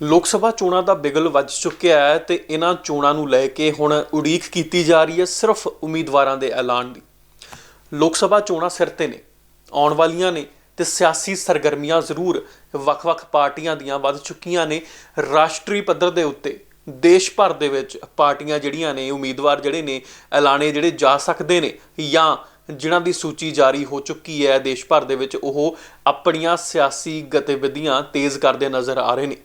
ਲੋਕ ਸਭਾ ਚੋਣਾਂ ਦਾ ਬਿਗਲ ਵੱਜ ਚੁੱਕਿਆ ਹੈ ਤੇ ਇਹਨਾਂ ਚੋਣਾਂ ਨੂੰ ਲੈ ਕੇ ਹੁਣ ਉਡੀਕ ਕੀਤੀ ਜਾ ਰਹੀ ਹੈ ਸਿਰਫ ਉਮੀਦਵਾਰਾਂ ਦੇ ਐਲਾਨ ਦੀ। ਲੋਕ ਸਭਾ ਚੋਣਾਂ ਸਿਰ ਤੇ ਨੇ, ਆਉਣ ਵਾਲੀਆਂ ਨੇ ਤੇ ਸਿਆਸੀ ਸਰਗਰਮੀਆਂ ਜ਼ਰੂਰ ਵੱਖ-ਵੱਖ ਪਾਰਟੀਆਂ ਦੀਆਂ ਵੱਧ ਚੁੱਕੀਆਂ ਨੇ। ਰਾਸ਼ਟਰੀ ਪੱਧਰ ਦੇ ਉੱਤੇ ਦੇਸ਼ ਭਰ ਦੇ ਵਿੱਚ ਪਾਰਟੀਆਂ ਜਿਹੜੀਆਂ ਨੇ, ਉਮੀਦਵਾਰ ਜਿਹੜੇ ਨੇ, ਐਲਾਨੇ ਜਿਹੜੇ ਜਾ ਸਕਦੇ ਨੇ ਜਾਂ ਜਿਨ੍ਹਾਂ ਦੀ ਸੂਚੀ ਜਾਰੀ ਹੋ ਚੁੱਕੀ ਹੈ ਦੇਸ਼ ਭਰ ਦੇ ਵਿੱਚ, ਉਹ ਆਪਣੀਆਂ ਸਿਆਸੀ ਗਤੀਵਿਧੀਆਂ ਤੇਜ਼ ਕਰਦੇ ਨਜ਼ਰ ਆ ਰਹੇ ਨੇ।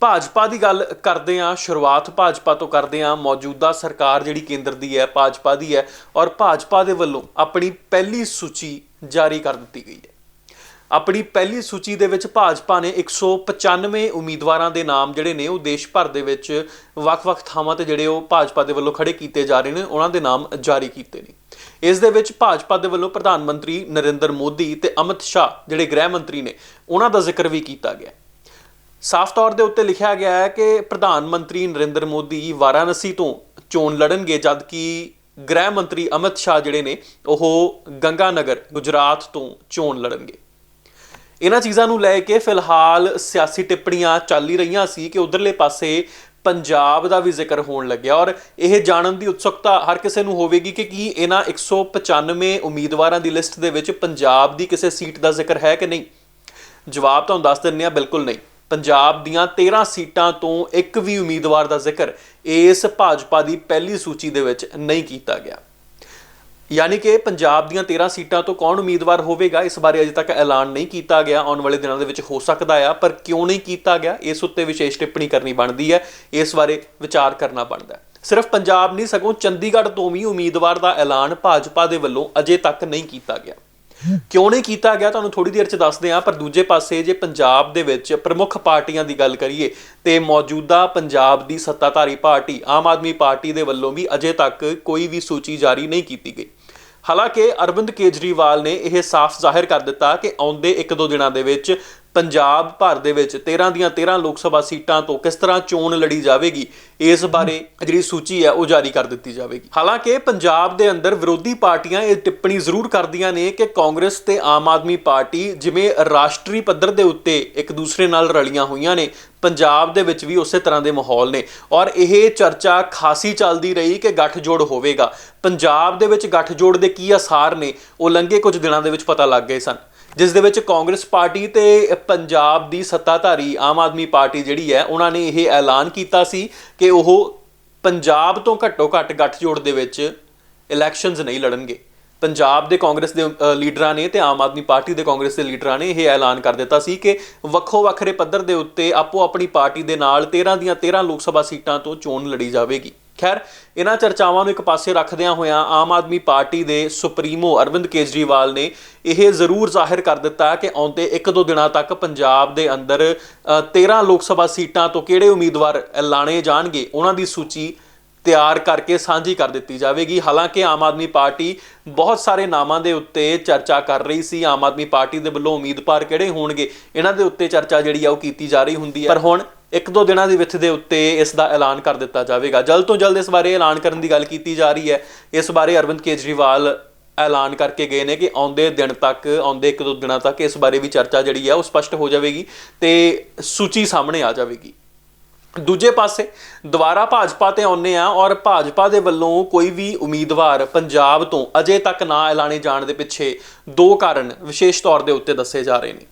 ਭਾਜਪਾ ਦੀ ਗੱਲ ਕਰਦੇ ਹਾਂ, ਸ਼ੁਰੂਆਤ ਭਾਜਪਾ ਤੋਂ ਕਰਦੇ ਹਾਂ। ਮੌਜੂਦਾ ਸਰਕਾਰ ਜਿਹੜੀ ਕੇਂਦਰ ਦੀ ਹੈ, ਭਾਜਪਾ ਦੀ ਹੈ ਔਰ ਭਾਜਪਾ ਦੇ ਵੱਲੋਂ ਆਪਣੀ ਪਹਿਲੀ ਸੂਚੀ ਜਾਰੀ ਕਰ ਦਿੱਤੀ ਗਈ ਹੈ। ਆਪਣੀ ਪਹਿਲੀ ਸੂਚੀ ਦੇ ਵਿੱਚ ਭਾਜਪਾ ਨੇ 195 ਉਮੀਦਵਾਰਾਂ ਦੇ ਨਾਮ ਜਿਹੜੇ ਨੇ, ਉਹ ਦੇਸ਼ ਭਰ ਦੇ ਵਿੱਚ ਵੱਖ-ਵੱਖ ਥਾਵਾਂ ਤੇ ਜਿਹੜੇ ਉਹ ਭਾਜਪਾ ਦੇ ਵੱਲੋਂ ਖੜੇ ਕੀਤੇ ਜਾ ਰਹੇ ਨੇ, ਉਹਨਾਂ ਦੇ ਨਾਮ ਜਾਰੀ ਕੀਤੇ ਨੇ। ਇਸ ਦੇ ਵਿੱਚ ਭਾਜਪਾ ਦੇ ਵੱਲੋਂ ਪ੍ਰਧਾਨ ਮੰਤਰੀ ਨਰਿੰਦਰ ਮੋਦੀ ਤੇ ਅਮਿਤ ਸ਼ਾਹ, ਜਿਹੜੇ ਗ੍ਰਹਿ ਮੰਤਰੀ ਨੇ, ਉਹਨਾਂ ਦਾ ਜ਼ਿਕਰ ਵੀ ਕੀਤਾ ਗਿਆ ਸਾਫ਼ ਤੌਰ ਦੇ ਉੱਤੇ ਲਿਖਿਆ ਗਿਆ ਹੈ ਕਿ ਪ੍ਰਧਾਨ ਮੰਤਰੀ ਨਰਿੰਦਰ ਮੋਦੀ ਵਾਰਾਣਸੀ ਤੋਂ ਚੋਣ ਲੜਨਗੇ, ਜਦਕਿ ਗ੍ਰਹਿ ਮੰਤਰੀ ਅਮਿਤ ਸ਼ਾਹ ਜਿਹੜੇ ਨੇ, ਉਹ ਗੰਗਾਨਗਰ, ਗੁਜਰਾਤ ਤੋਂ ਚੋਣ ਲੜਨਗੇ। ਇਹਨਾਂ ਚੀਜ਼ਾਂ ਨੂੰ ਲੈ ਕੇ ਫਿਲਹਾਲ ਸਿਆਸੀ ਟਿੱਪਣੀਆਂ ਚੱਲ ਹੀ ਰਹੀਆਂ ਸੀ ਕਿ ਉਧਰਲੇ ਪਾਸੇ ਪੰਜਾਬ ਦਾ ਵੀ ਜ਼ਿਕਰ ਹੋਣ ਲੱਗਿਆ ਔਰ ਇਹ ਜਾਣਨ ਦੀ ਉਤਸੁਕਤਾ ਹਰ ਕਿਸੇ ਨੂੰ ਹੋਵੇਗੀ ਕਿ ਕੀ ਇਹਨਾਂ 195 ਉਮੀਦਵਾਰਾਂ ਦੀ ਲਿਸਟ ਦੇ ਵਿੱਚ ਪੰਜਾਬ ਦੀ ਕਿਸੇ ਸੀਟ ਦਾ ਜ਼ਿਕਰ ਹੈ ਕਿ ਨਹੀਂ? ਜਵਾਬ ਤੁਹਾਨੂੰ ਦੱਸ ਦਿੰਨੇ ਆ ਬਿਲਕੁਲ ਨਹੀਂ। ਪੰਜਾਬ ਦੀਆਂ 13 ਸੀਟਾਂ ਤੋਂ ਇੱਕ ਵੀ ਉਮੀਦਵਾਰ ਦਾ ਜ਼ਿਕਰ ਇਸ ਭਾਜਪਾ ਦੀ ਪਹਿਲੀ ਸੂਚੀ ਦੇ ਵਿੱਚ ਨਹੀਂ ਕੀਤਾ ਗਿਆ। ਯਾਨੀ ਕਿ ਪੰਜਾਬ ਦੀਆਂ 13 ਸੀਟਾਂ ਤੋਂ ਕੌਣ ਉਮੀਦਵਾਰ ਹੋਵੇਗਾ, ਇਸ ਬਾਰੇ ਅਜੇ ਤੱਕ ਐਲਾਨ ਨਹੀਂ ਕੀਤਾ ਗਿਆ। ਆਉਣ ਵਾਲੇ ਦਿਨਾਂ ਦੇ ਵਿੱਚ ਹੋ ਸਕਦਾ ਆ, ਪਰ ਕਿਉਂ ਨਹੀਂ ਕੀਤਾ ਗਿਆ? ਇਸ ਉੱਤੇ ਵਿਸ਼ੇਸ਼ ਟਿੱਪਣੀ ਕਰਨੀ ਬਣਦੀ ਹੈ। ਇਸ ਬਾਰੇ ਵਿਚਾਰ ਕਰਨਾ ਬਣਦਾ ਸਿਰਫ ਪੰਜਾਬ ਨਹੀਂ, ਸਗੋਂ ਚੰਡੀਗੜ੍ਹ ਤੋਂ ਵੀ ਉਮੀਦਵਾਰ ਦਾ ਐਲਾਨ ਭਾਜਪਾ ਦੇ ਵੱਲੋਂ ਅਜੇ ਤੱਕ ਨਹੀਂ ਕੀਤਾ ਗਿਆ। ਕਿਉਂ ਨਹੀਂ ਕੀਤਾ ਗਿਆ? ਤੁਹਾਨੂੰ ਥੋੜੀ ਦੇਰ ਚ ਦੱਸਦੇ ਹਾਂ, ਪਰ ਦੂਜੇ ਪਾਸੇ ਜੇ ਪੰਜਾਬ ਦੇ ਵਿੱਚ ਪ੍ਰਮੁੱਖ ਪਾਰਟੀਆਂ ਦੀ ਗੱਲ ਕਰੀਏ, ਤੇ ਮੌਜੂਦਾ ਪੰਜਾਬ ਦੀ ਸੱਤਾਧਾਰੀ ਪਾਰਟੀ, ਆਮ ਆਦਮੀ ਪਾਰਟੀ ਦੇ ਵੱਲੋਂ ਵੀ ਅਜੇ ਤੱਕ ਕੋਈ ਵੀ ਸੂਚੀ ਜਾਰੀ ਨਹੀਂ ਕੀਤੀ ਗਈ। ਹਾਲਾਂਕਿ ਅਰਵਿੰਦ ਕੇਜਰੀਵਾਲ ਨੇ ਇਹ ਸਾਫ਼ ਜ਼ਾਹਿਰ ਕਰ ਦਿੱਤਾ ਕਿ ਆਉਂਦੇ 1-2 ਦਿਨਾਂ ਦੇ ਵਿੱਚ ਪੰਜਾਬ ਭਰ ਦੇ ਵਿੱਚ 13 ਦੀਆਂ 13 ਲੋਕ ਸਭਾ ਸੀਟਾਂ ਤੋਂ ਕਿਸ ਤਰ੍ਹਾਂ ਚੋਣ ਲੜੀ ਜਾਵੇਗੀ, ਇਸ ਬਾਰੇ ਜਿਹੜੀ ਸੂਚੀ ਹੈ, ਉਹ ਜਾਰੀ ਕਰ ਦਿੱਤੀ ਜਾਵੇਗੀ। ਹਾਲਾਂਕਿ ਪੰਜਾਬ ਦੇ ਅੰਦਰ ਵਿਰੋਧੀ ਪਾਰਟੀਆਂ ਇਹ ਟਿੱਪਣੀ ਜ਼ਰੂਰ ਕਰਦੀਆਂ ਨੇ ਕਿ ਕਾਂਗਰਸ ਤੇ ਆਮ ਆਦਮੀ ਪਾਰਟੀ ਜਿਵੇਂ ਰਾਸ਼ਟਰੀ ਪੱਧਰ ਦੇ ਉੱਤੇ ਇੱਕ ਦੂਸਰੇ ਨਾਲ ਰਲੀਆਂ ਹੋਈਆਂ ਨੇ, ਪੰਜਾਬ ਦੇ ਵਿੱਚ ਵੀ ਉਸੇ ਤਰ੍ਹਾਂ ਦੇ ਮਾਹੌਲ ਨੇ। ਔਰ ਇਹ ਚਰਚਾ ਖਾਸੀ ਚੱਲਦੀ ਰਹੀ ਕਿ ਗੱਠਜੋੜ ਹੋਵੇਗਾ। ਪੰਜਾਬ ਦੇ ਵਿੱਚ ਗੱਠਜੋੜ ਦੇ ਕੀ ਅਸਾਰ ਨੇ, ਉਹ ਲੰਘੇ ਕੁਝ ਦਿਨਾਂ ਦੇ ਵਿੱਚ ਪਤਾ ਲੱਗ ਗਏ ਸਨ। ਜਿਸ ਦੇ ਵਿੱਚ ਕਾਂਗਰਸ ਪਾਰਟੀ ਤੇ ਪੰਜਾਬ ਦੀ ਸੱਤਾਧਾਰੀ ਆਮ ਆਦਮੀ ਪਾਰਟੀ ਜਿਹੜੀ ਹੈ ਉਹਨਾਂ ਨੇ ਇਹ ਐਲਾਨ ਕੀਤਾ ਸੀ ਕਿ ਉਹ ਪੰਜਾਬ ਤੋਂ ਘੱਟੋ ਘੱਟ ਗੱਠਜੋੜ ਦੇ ਵਿੱਚ ਇਲੈਕਸ਼ਨਸ ਨਹੀਂ ਲੜਨਗੇ। ਪੰਜਾਬ ਦੇ ਕਾਂਗਰਸ ਦੇ ਅ, ਲੀਡਰਾਂ ਨੇ ਤੇ ਆਮ ਆਦਮੀ ਪਾਰਟੀ ਦੇ ਕਾਂਗਰਸ ਦੇ ਲੀਡਰਾਂ ਨੇ ਇਹ ਐਲਾਨ ਕਰ ਦਿੱਤਾ ਸੀ ਕਿ ਵੱਖੋ ਵੱਖਰੇ ਪੱਧਰ ਦੇ ਉੱਤੇ ਆਪੋ ਆਪਣੀ ਪਾਰਟੀ ਦੇ ਨਾਲ 13 ਦੀਆਂ 13 ਲੋਕ ਸਭਾ ਸੀਟਾਂ ਤੋਂ ਚੋਣ ਲੜੀ ਜਾਵੇਗੀ। ਖੈਰ ਇਹਨਾਂ ਚਰਚਾਵਾਂ ਨੂੰ ਇੱਕ ਪਾਸੇ ਰੱਖਦਿਆਂ ਹੋਇਆਂ ਆਮ ਆਦਮੀ ਪਾਰਟੀ ਦੇ ਸੁਪਰੀਮੋ ਅਰਵਿੰਦ ਕੇਜਰੀਵਾਲ ਨੇ ਇਹ ਜ਼ਰੂਰ ਜ਼ਾਹਿਰ ਕਰ ਦਿੱਤਾ ਕਿ ਆਉਂਦੇ ਇੱਕ ਦੋ ਦਿਨਾਂ ਤੱਕ ਪੰਜਾਬ ਦੇ ਅੰਦਰ ਅ, 13 ਲੋਕ ਸਭਾ ਸੀਟਾਂ ਤੋਂ ਕਿਹੜੇ ਉਮੀਦਵਾਰ ਐਲਾਨੇ ਜਾਣਗੇ ਉਹਨਾਂ ਦੀ ਸੂਚੀ ਤਿਆਰ ਕਰਕੇ ਸਾਂਝੀ ਕਰ ਦਿੱਤੀ ਜਾਵੇਗੀ। ਹਾਲਾਂਕਿ ਆਮ ਆਦਮੀ ਪਾਰਟੀ ਬਹੁਤ ਸਾਰੇ ਨਾਮਾਂ ਦੇ ਉੱਤੇ ਚਰਚਾ ਕਰ ਰਹੀ ਸੀ। ਆਮ ਆਦਮੀ ਪਾਰਟੀ ਦੇ ਵੱਲੋਂ ਉਮੀਦਵਾਰ ਕਿਹੜੇ ਹੋਣਗੇ ਇਹਨਾਂ ਦੇ ਉੱਤੇ ਚਰਚਾ ਜਿਹੜੀ ਆ ਉਹ ਕੀਤੀ ਜਾ ਰਹੀ ਹੁੰਦੀ ਹੈ। ਪਰ ਹੁਣ ਇੱਕ ਦੋ ਦਿਨਾਂ ਦੀ ਵਿੱਥ ਦੇ ਉੱਤੇ ਇਸ ਦਾ ਐਲਾਨ ਕਰ ਦਿੱਤਾ ਜਾਵੇਗਾ। ਜਲਦ ਤੋਂ ਜਲਦ ਇਸ ਬਾਰੇ ਐਲਾਨ ਕਰਨ ਦੀ ਗੱਲ ਕੀਤੀ ਜਾ ਰਹੀ ਹੈ। ਇਸ ਬਾਰੇ ਅਰਵਿੰਦ ਕੇਜਰੀਵਾਲ ਐਲਾਨ ਕਰਕੇ ਗਏ ਨੇ ਕਿ ਆਉਂਦੇ ਦਿਨ ਤੱਕ, ਆਉਂਦੇ ਇੱਕ ਦੋ ਦਿਨਾਂ ਤੱਕ ਇਸ ਬਾਰੇ ਵੀ ਚਰਚਾ ਜਿਹੜੀ ਹੈ ਉਹ ਸਪਸ਼ਟ ਹੋ ਜਾਵੇਗੀ ਤੇ ਸੂਚੀ ਸਾਹਮਣੇ ਆ ਜਾਵੇਗੀ। ਦੂਜੇ ਪਾਸੇ ਦੁਬਾਰਾ ਭਾਜਪਾ ਤੇ ਆਉਨੇ ਆ ਔਰ ਭਾਜਪਾ ਦੇ ਵੱਲੋਂ ਕੋਈ ਵੀ ਉਮੀਦਵਾਰ ਪੰਜਾਬ ਤੋਂ ਅਜੇ ਤੱਕ ਨਾ ਐਲਾਨੇ ਜਾਣ ਦੇ ਪਿੱਛੇ ਦੋ ਕਾਰਨ ਵਿਸ਼ੇਸ਼ ਤੌਰ ਦੇ ਉੱਤੇ ਦੱਸੇ ਜਾ ਰਹੇ ਨੇ।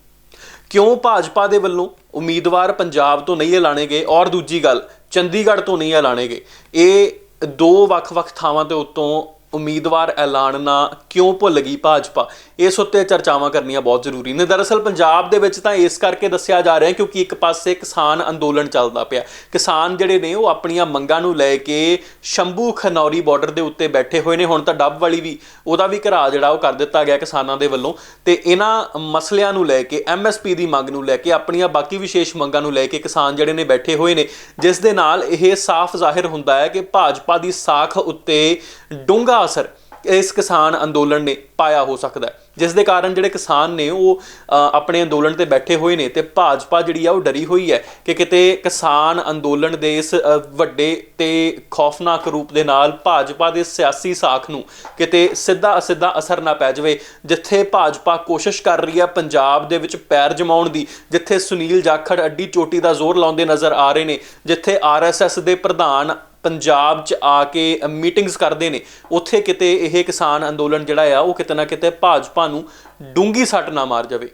ਕਿਉਂ ਭਾਜਪਾ ਦੇ ਵੱਲੋਂ ਉਮੀਦਵਾਰ ਪੰਜਾਬ ਤੋਂ ਨਹੀਂ ਐਲਾਨੇ ਗਏ ਔਰ ਦੂਜੀ ਗੱਲ, ਚੰਡੀਗੜ੍ਹ ਤੋਂ ਨਹੀਂ ਐਲਾਨੇ ਗਏ? ਇਹ ਦੋ ਵੱਖ-ਵੱਖ ਥਾਵਾਂ ਦੇ ਉੱਤੋਂ ਉਮੀਦਵਾਰ ਐਲਾਨਣਾ ਕਿਉਂ ਭੁੱਲ ਗਈ ਭਾਜਪਾ? ਇਸ ਉੱਤੇ ਚਰਚਾਵਾਂ ਕਰਨੀਆਂ ਬਹੁਤ ਜ਼ਰੂਰੀ ਨੇ। ਦਰਅਸਲ ਪੰਜਾਬ ਦੇ ਵਿੱਚ ਤਾਂ ਇਸ ਕਰਕੇ ਦੱਸਿਆ ਜਾ ਰਿਹਾ ਕਿਉਂਕਿ ਇੱਕ ਪਾਸੇ ਕਿਸਾਨ ਅੰਦੋਲਨ ਚੱਲਦਾ ਪਿਆ। ਕਿਸਾਨ ਜਿਹੜੇ ਨੇ ਉਹ ਆਪਣੀਆਂ ਮੰਗਾਂ ਨੂੰ ਲੈ ਕੇ ਸ਼ੰਭੂ ਖਨੌਰੀ ਬਾਰਡਰ ਦੇ ਉੱਤੇ ਬੈਠੇ ਹੋਏ ਨੇ। ਹੁਣ ਤਾਂ ਡੱਬ ਵਾਲੀ ਵੀ, ਉਹਦਾ ਵੀ ਘਰਾ ਜਿਹੜਾ ਉਹ ਕਰ ਦਿੱਤਾ ਗਿਆ ਕਿਸਾਨਾਂ ਦੇ ਵੱਲੋਂ। ਤੇ ਇਹਨਾਂ ਮਸਲਿਆਂ ਨੂੰ ਲੈ ਕੇ ਐਮਐਸਪੀ ਦੀ ਮੰਗ ਨੂੰ ਲੈ ਕੇ, ਆਪਣੀਆਂ ਬਾਕੀ ਵਿਸ਼ੇਸ਼ ਮੰਗਾਂ ਨੂੰ ਲੈ ਕੇ ਕਿਸਾਨ ਜਿਹੜੇ ਨੇ ਬੈਠੇ ਹੋਏ ਨੇ। ਜਿਸ ਦੇ ਨਾਲ ਇਹ ਸਾਫ਼ ਜ਼ਾਹਿਰ ਹੁੰਦਾ ਹੈ ਕਿ ਭਾਜਪਾ ਦੀ ਸਾਖ ਉੱਤੇ ਡੂੰਘਾ ਅਸਰ ਇਸ ਕਿਸਾਨ ਅੰਦੋਲਨ ਨੇ ਪਾਇਆ ਹੋ ਸਕਦਾ ਹੈ। ਜਿਸ ਦੇ ਕਾਰਨ ਜਿਹੜੇ ਕਿਸਾਨ ਨੇ ਉਹ ਆਪਣੇ ਅੰਦੋਲਨ ਤੇ ਬੈਠੇ ਹੋਏ ਨੇ ਤੇ ਭਾਜਪਾ ਜਿਹੜੀ ਆ ਉਹ ਡਰੀ ਹੋਈ ਹੈ ਕਿ ਕਿਤੇ ਕਿਸਾਨ ਅੰਦੋਲਨ ਦੇ ਇਸ ਵੱਡੇ ਤੇ ਖੌਫਨਾਕ ਰੂਪ ਦੇ ਨਾਲ ਭਾਜਪਾ ਦੇ ਸਿਆਸੀ ਸਾਖ ਨੂੰ ਕਿਤੇ ਸਿੱਧਾ ਅਸਿੱਧਾ ਅਸਰ ਨਾ ਪੈ ਜਾਵੇ, ਜਿੱਥੇ ਭਾਜਪਾ ਕੋਸ਼ਿਸ਼ ਕਰ ਰਹੀ ਹੈ ਪੰਜਾਬ ਦੇ ਵਿੱਚ ਪੈਰ ਜਮਾਉਣ ਦੀ, ਜਿੱਥੇ ਸੁਨੀਲ ਜਾਖੜ ਅੱਡੀ ਚੋਟੀ ਦਾ ਜ਼ੋਰ ਲਾਉਂਦੇ ਨਜ਼ਰ ਆ ਰਹੇ ਨੇ, ਜਿੱਥੇ ਆਰਐਸਐਸ ਦੇ ਪ੍ਰਧਾਨ ਪੰਜਾਬ 'ਚ ਆ ਕੇ ਮੀਟਿੰਗਸ ਕਰਦੇ ਨੇ। ਉੱਥੇ ਕਿਤੇ ਇਹ ਕਿਸਾਨ ਅੰਦੋਲਨ ਜਿਹੜਾ ਆ, ਉਹ ਕਿਤੇ ਨਾ ਕਿਤੇ ਭਾਜਪਾ ਨੂੰ ਡੂੰਗੀ ਸੱਟ ਨਾ ਮਾਰ ਜਾਵੇ।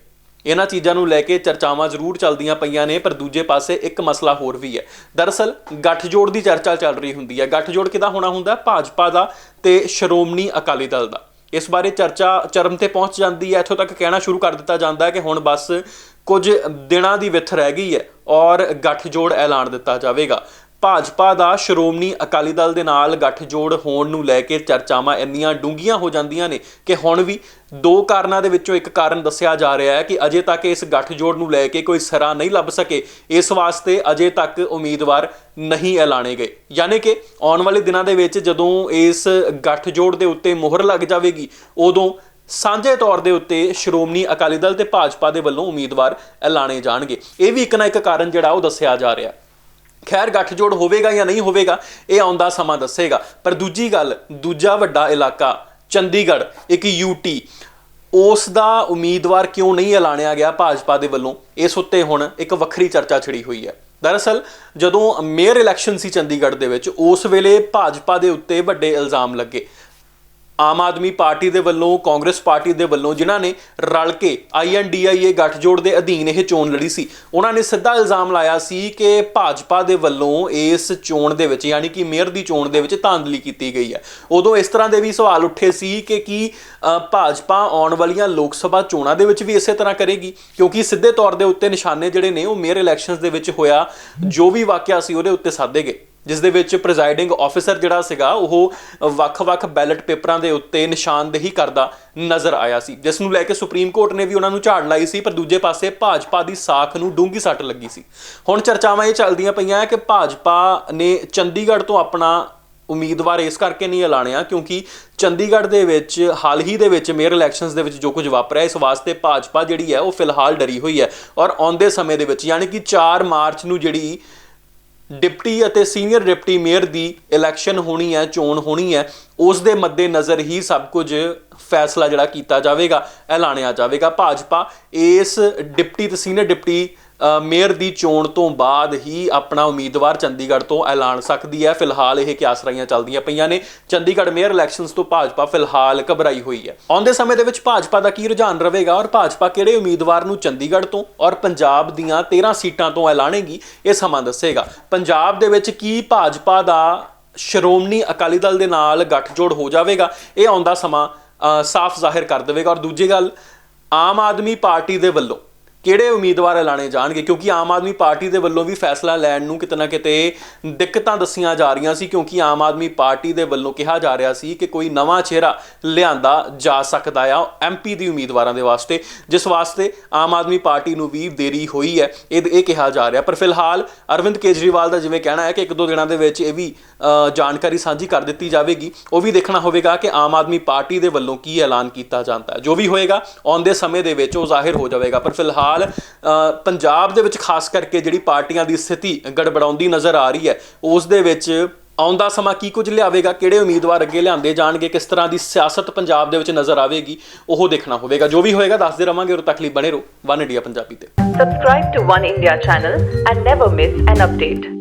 ਇਹਨਾਂ ਚੀਜ਼ਾਂ ਨੂੰ ਲੈ ਕੇ ਚਰਚਾਵਾਂ ਜ਼ਰੂਰ ਚੱਲਦੀਆਂ ਪਈਆਂ ਨੇ, ਪਰ ਦੂਜੇ ਪਾਸੇ ਇੱਕ ਮਸਲਾ ਹੋਰ ਵੀ ਹੈ। ਦਰਅਸਲ, ਗੱਠਜੋੜ ਦੀ ਚਰਚਾ ਚੱਲ ਰਹੀ ਹੁੰਦੀ ਹੈ। ਗੱਠਜੋੜ ਕਿਹਦਾ ਹੋਣਾ ਹੁੰਦਾ? ਭਾਜਪਾ ਦਾ ਤੇ ਸ਼੍ਰੋਮਣੀ ਅਕਾਲੀ ਦਲ ਦਾ। ਇਸ ਬਾਰੇ ਚਰਚਾ ਚਰਮ ਤੇ ਪਹੁੰਚ ਜਾਂਦੀ ਹੈ। ਇੱਥੋਂ ਤੱਕ ਕਹਿਣਾ ਸ਼ੁਰੂ ਕਰ ਦਿੱਤਾ ਜਾਂਦਾ ਹੈ ਕਿ ਹੁਣ ਬਸ ਕੁਝ ਦਿਨਾਂ ਦੀ ਵਿੱਥ ਰਹਿ ਗਈ ਹੈ ਔਰ ਗੱਠਜੋੜ ਐਲਾਨ ਦਿੱਤਾ ਜਾਵੇਗਾ। ਭਾਜਪਾ ਦਾ ਸ਼੍ਰੋਮਣੀ ਅਕਾਲੀ ਦਲ ਦੇ ਨਾਲ ਗੱਠਜੋੜ ਹੋਣ ਨੂੰ ਲੈ ਕੇ ਚਰਚਾਵਾਂ ਇੰਨੀਆਂ ਡੂੰਘੀਆਂ ਹੋ ਜਾਂਦੀਆਂ ਨੇ ਕਿ ਹੁਣ ਵੀ ਦੋ ਕਾਰਨਾਂ ਦੇ ਵਿੱਚੋਂ ਇੱਕ ਕਾਰਨ ਦੱਸਿਆ ਜਾ ਰਿਹਾ ਹੈ ਕਿ ਅਜੇ ਤੱਕ ਇਸ ਗੱਠਜੋੜ ਨੂੰ ਲੈ ਕੇ ਕੋਈ ਸਰਾ ਨਹੀਂ ਲੱਭ ਸਕੇ। ਇਸ ਵਾਸਤੇ ਅਜੇ ਤੱਕ ਉਮੀਦਵਾਰ ਨਹੀਂ ਐਲਾਨੇ ਗਏ। ਯਾਨੀ ਕਿ ਆਉਣ ਵਾਲੇ ਦਿਨਾਂ ਦੇ ਵਿੱਚ ਜਦੋਂ ਇਸ ਗੱਠਜੋੜ ਦੇ ਉੱਤੇ ਮੋਹਰ ਲੱਗ ਜਾਵੇਗੀ, ਉਦੋਂ ਸਾਂਝੇ ਤੌਰ ਦੇ ਉੱਤੇ ਸ਼੍ਰੋਮਣੀ ਅਕਾਲੀ ਦਲ ਤੇ ਭਾਜਪਾ ਦੇ ਵੱਲੋਂ ਉਮੀਦਵਾਰ ਐਲਾਨੇ ਜਾਣਗੇ। ਇਹ ਵੀ ਇੱਕ ਨਾ ਇੱਕ ਕਾਰਨ ਜਿਹੜਾ ਉਹ ਦੱਸਿਆ ਜਾ ਰਿਹਾ। ਖੈਰ, ਗੱਠਜੋੜ ਹੋਵੇਗਾ ਜਾਂ ਨਹੀਂ ਹੋਵੇਗਾ, ਇਹ ਆਉਂਦਾ ਸਮਾਂ ਦੱਸੇਗਾ। ਪਰ ਦੂਜੀ ਗੱਲ, ਦੂਜਾ ਵੱਡਾ ਇਲਾਕਾ, ਚੰਡੀਗੜ੍ਹ, ਇੱਕ ਯੂਟੀ ਉਸ ਦਾ ਉਮੀਦਵਾਰ ਕਿਉਂ ਨਹੀਂ ਐਲਾਨਿਆ ਗਿਆ ਭਾਜਪਾ ਦੇ ਵੱਲੋਂ? ਇਸ ਉੱਤੇ ਹੁਣ ਇੱਕ ਵੱਖਰੀ ਚਰਚਾ ਛਿੜੀ ਹੋਈ ਹੈ। ਦਰਅਸਲ, ਜਦੋਂ ਮੇਅਰ ਇਲੈਕਸ਼ਨ ਸੀ ਚੰਡੀਗੜ੍ਹ ਦੇ ਵਿੱਚ, ਉਸ ਵੇਲੇ ਭਾਜਪਾ ਦੇ ਉੱਤੇ ਵੱਡੇ ਇਲਜ਼ਾਮ ਲੱਗੇ। ਆਮ ਆਦਮੀ ਪਾਰਟੀ ਦੇ ਵੱਲੋਂ, ਕਾਂਗਰਸ ਪਾਰਟੀ ਦੇ ਵੱਲੋਂ ਜਿਨ੍ਹਾਂ ਨੇ ਰਲ ਕੇ ਆਈਐਨਡੀਆਈਏ ਗੱਠਜੋੜ ਦੇ ਅਧੀਨ ਇਹ ਚੋਣ ਲੜੀ ਸੀ, ਉਹਨਾਂ ਨੇ ਸਿੱਧਾ ਇਲਜ਼ਾਮ ਲਾਇਆ ਸੀ ਕਿ ਭਾਜਪਾ ਦੇ ਵੱਲੋਂ ਇਸ ਚੋਣ ਦੇ ਵਿੱਚ, ਯਾਨੀ ਕਿ ਮੇਅਰ ਦੀ ਚੋਣ ਦੇ ਵਿੱਚ ਧਾਂਦਲੀ ਕੀਤੀ ਗਈ ਹੈ। ਉਦੋਂ ਇਸ ਤਰ੍ਹਾਂ ਦੇ ਵੀ ਸਵਾਲ ਉੱਠੇ ਸੀ ਕਿ ਕੀ ਭਾਜਪਾ ਆਉਣ ਵਾਲੀਆਂ ਲੋਕ ਸਭਾ ਚੋਣਾਂ ਦੇ ਵਿੱਚ ਵੀ ਇਸੇ ਤਰ੍ਹਾਂ ਕਰੇਗੀ? ਕਿਉਂਕਿ ਸਿੱਧੇ ਤੌਰ ਦੇ ਉੱਤੇ ਨਿਸ਼ਾਨੇ ਜਿਹੜੇ ਨੇ, ਉਹ ਮੇਅਰ ਇਲੈਕਸ਼ਨਸ ਦੇ ਵਿੱਚ ਹੋਇਆ, ਜੋ ਵੀ ਵਾਕਿਆ ਸੀ ਉਹਦੇ ਉੱਤੇ ਸਾਧੇ ਗਏ। ਜਿਸ ਦੇ ਵਿੱਚ ਪ੍ਰੈਜ਼ਾਈਡਿੰਗ ਆਫੀਸਰ ਜਿਹੜਾ ਸੀਗਾ, ਉਹ ਵੱਖ-ਵੱਖ ਬੈਲਟ ਪੇਪਰਾਂ ਦੇ ਉੱਤੇ ਨਿਸ਼ਾਨਦੇਹੀ ਕਰਦਾ ਨਜ਼ਰ ਆਇਆ ਸੀ। ਜਿਸ ਨੂੰ ਲੈ ਕੇ ਸੁਪਰੀਮ ਕੋਰਟ ਨੇ ਵੀ ਉਹਨਾਂ ਨੂੰ ਝਾੜ ਲਾਈ ਸੀ, ਪਰ ਦੂਜੇ ਪਾਸੇ ਭਾਜਪਾ ਦੀ ਸਾਖ ਨੂੰ ਡੂੰਗੀ ਸੱਟ ਲੱਗੀ ਸੀ। ਹੁਣ ਚਰਚਾਵਾਂ ਇਹ ਚੱਲਦੀਆਂ ਪਈਆਂ ਕਿ ਭਾਜਪਾ ਨੇ ਚੰਡੀਗੜ੍ਹ ਤੋਂ ਆਪਣਾ ਉਮੀਦਵਾਰ ਇਸ ਕਰਕੇ ਨਹੀਂ ਐਲਾਣਿਆ ਕਿਉਂਕਿ ਚੰਡੀਗੜ੍ਹ ਦੇ ਵਿੱਚ, ਹਾਲ ਹੀ ਦੇ ਵਿੱਚ ਮੇਅਰ ਇਲੈਕਸ਼ਨਸ ਦੇ ਵਿੱਚ ਜੋ ਕੁਝ ਵਾਪਰਿਆ, ਇਸ ਵਾਸਤੇ ਭਾਜਪਾ ਜਿਹੜੀ ਹੈ, ਉਹ ਫਿਲਹਾਲ ਡਰੀ ਹੋਈ ਹੈ। ਔਰ ਆਉਂਦੇ ਸਮੇਂ ਦੇ ਵਿੱਚ, ਯਾਨੀ ਕਿ 4 ਮਾਰਚ ਨੂੰ ਜਿਹੜੀ ਡਿਪਟੀ ਅਤੇ ਸੀਨੀਅਰ ਡਿਪਟੀ ਮੇਅਰ ਦੀ ਇਲੈਕਸ਼ਨ ਹੋਣੀ ਹੈ, ਚੋਣ ਹੋਣੀ ਹੈ, ਉਸ ਦੇ ਮੱਦੇ ਨਜ਼ਰ ਹੀ ਸਭ ਕੁਝ ਫੈਸਲਾ ਜਿਹੜਾ ਕੀਤਾ ਜਾਵੇਗਾ, ਐਲਾਨਿਆ ਜਾਵੇਗਾ। ਭਾਜਪਾ ਇਸ ਡਿਪਟੀ ਤੇ ਸੀਨੀਅਰ ਡਿਪਟੀ ਮੇਅਰ ਦੀ ਚੋਣ ਤੋਂ ਬਾਅਦ ਹੀ ਆਪਣਾ ਉਮੀਦਵਾਰ ਚੰਡੀਗੜ੍ਹ ਤੋਂ ਐਲਾਨ ਸਕਦੀ ਹੈ। ਫਿਲਹਾਲ ਇਹ ਕਿਆਸਰਾਈਆਂ ਚੱਲਦੀਆਂ ਪਈਆਂ ਨੇ। ਚੰਡੀਗੜ੍ਹ ਮੇਅਰ ਇਲੈਕਸ਼ਨਸ ਤੋਂ ਭਾਜਪਾ ਫਿਲਹਾਲ ਘਬਰਾਈ ਹੋਈ ਹੈ। ਆਉਂਦੇ ਸਮੇਂ ਦੇ ਵਿੱਚ ਭਾਜਪਾ ਦਾ ਕੀ ਰੁਝਾਨ ਰਹੇਗਾ ਔਰ ਭਾਜਪਾ ਕਿਹੜੇ ਉਮੀਦਵਾਰ ਨੂੰ ਚੰਡੀਗੜ੍ਹ ਤੋਂ ਔਰ ਪੰਜਾਬ ਦੀਆਂ 13 ਸੀਟਾਂ ਤੋਂ ਐਲਾਨੇਗੀ, ਇਹ ਸਮਾਂ ਦੱਸੇਗਾ। ਪੰਜਾਬ ਦੇ ਵਿੱਚ ਕੀ ਭਾਜਪਾ ਦਾ ਸ਼੍ਰੋਮਣੀ ਅਕਾਲੀ ਦਲ ਦੇ ਨਾਲ ਗੱਠਜੋੜ ਹੋ ਜਾਵੇਗਾ, ਇਹ ਆਉਂਦਾ ਸਮਾਂ ਸਾਫ਼ ਜ਼ਾਹਿਰ ਕਰ ਦੇਵੇਗਾ। ਔਰ ਦੂਜੀ ਗੱਲ, ਆਮ ਆਦਮੀ ਪਾਰਟੀ ਦੇ ਵੱਲੋਂ ਕਿਹੜੇ ਉਮੀਦਵਾਰ ਐਲਾਨੇ ਜਾਣਗੇ? ਕਿਉਂਕਿ ਆਮ ਆਦਮੀ ਪਾਰਟੀ ਦੇ ਵੱਲੋਂ ਵੀ ਫੈਸਲਾ ਲੈਣ ਨੂੰ ਕਿਤੇ ਨਾ ਕਿਤੇ ਦਿੱਕਤਾਂ ਦੱਸੀਆਂ ਜਾ ਰਹੀਆਂ ਸੀ, ਕਿਉਂਕਿ ਆਮ ਆਦਮੀ ਪਾਰਟੀ ਦੇ ਵੱਲੋਂ ਕਿਹਾ ਜਾ ਰਿਹਾ ਸੀ ਕਿ ਕੋਈ ਨਵਾਂ ਚਿਹਰਾ ਲਿਆਂਦਾ ਜਾ ਸਕਦਾ ਆ ਐਮਪੀ ਦੀ ਉਮੀਦਵਾਰਾਂ ਦੇ ਵਾਸਤੇ, ਜਿਸ ਵਾਸਤੇ ਆਮ ਆਦਮੀ ਪਾਰਟੀ ਨੂੰ ਵੀ ਦੇਰੀ ਹੋਈ ਹੈ, ਇਹ ਇਹ ਕਿਹਾ ਜਾ ਰਿਹਾ। ਪਰ ਫਿਲਹਾਲ ਅਰਵਿੰਦ ਕੇਜਰੀਵਾਲ ਦਾ ਜਿਵੇਂ ਕਹਿਣਾ ਹੈ ਕਿ ਇੱਕ ਦੋ ਦਿਨਾਂ ਦੇ ਵਿੱਚ ਇਹ ਵੀ ਜਾਣਕਾਰੀ ਸਾਂਝੀ ਕਰ ਦਿੱਤੀ ਜਾਵੇਗੀ। ਉਹ ਵੀ ਦੇਖਣਾ ਹੋਵੇਗਾ ਕਿ ਆਮ ਆਦਮੀ ਪਾਰਟੀ ਦੇ ਵੱਲੋਂ ਕੀ ਐਲਾਨ ਕੀਤਾ ਜਾਂਦਾ ਹੈ। ਜੋ ਵੀ ਹੋਏਗਾ, ਆਉਂਦੇ ਸਮੇਂ ਦੇ ਵਿੱਚ ਉਹ ਜ਼ਾਹਿਰ ਹੋ ਜਾਵੇਗਾ। ਪਰ ਫਿਲਹਾਲ ਅ, ਪੰਜਾਬ ਦੇ ਵਿੱਚ ਖਾਸ ਕਰਕੇ ਜਿਹੜੀ ਪਾਰਟੀਆਂ ਦੀ ਸਥਿਤੀ ਗੜਬੜਾਉਂਦੀ ਨਜ਼ਰ ਆ ਰਹੀ ਹੈ ਉਸ ਦੇ ਵਿੱਚ ਆਉਂਦਾ ਸਮਾਂ ਕੀ ਕੁਝ ਲਿਆਵੇਗਾ ਕਿਹੜੇ ਉਮੀਦਵਾਰ ਅੱਗੇ ਲਿਆਂਦੇ ਜਾਣਗੇ ਕਿਸ ਤਰ੍ਹਾਂ ਦੀ ਸਿਆਸਤ ਪੰਜਾਬ ਦੇ ਵਿੱਚ ਨਜ਼ਰ ਆਵੇਗੀ ਉਹ ਦੇਖਣਾ ਹੋਵੇਗਾ ਜੋ ਵੀ ਹੋਏਗਾ ਦੱਸਦੇ ਰਵਾਂਗੇ ਉਦੋਂ ਤੱਕ ਲਈ ਬਣੇ ਰਹੋ ਵਨ ਇੰਡੀਆ ਪੰਜਾਬੀ ਤੇ Subscribe to One India channel and never miss an update.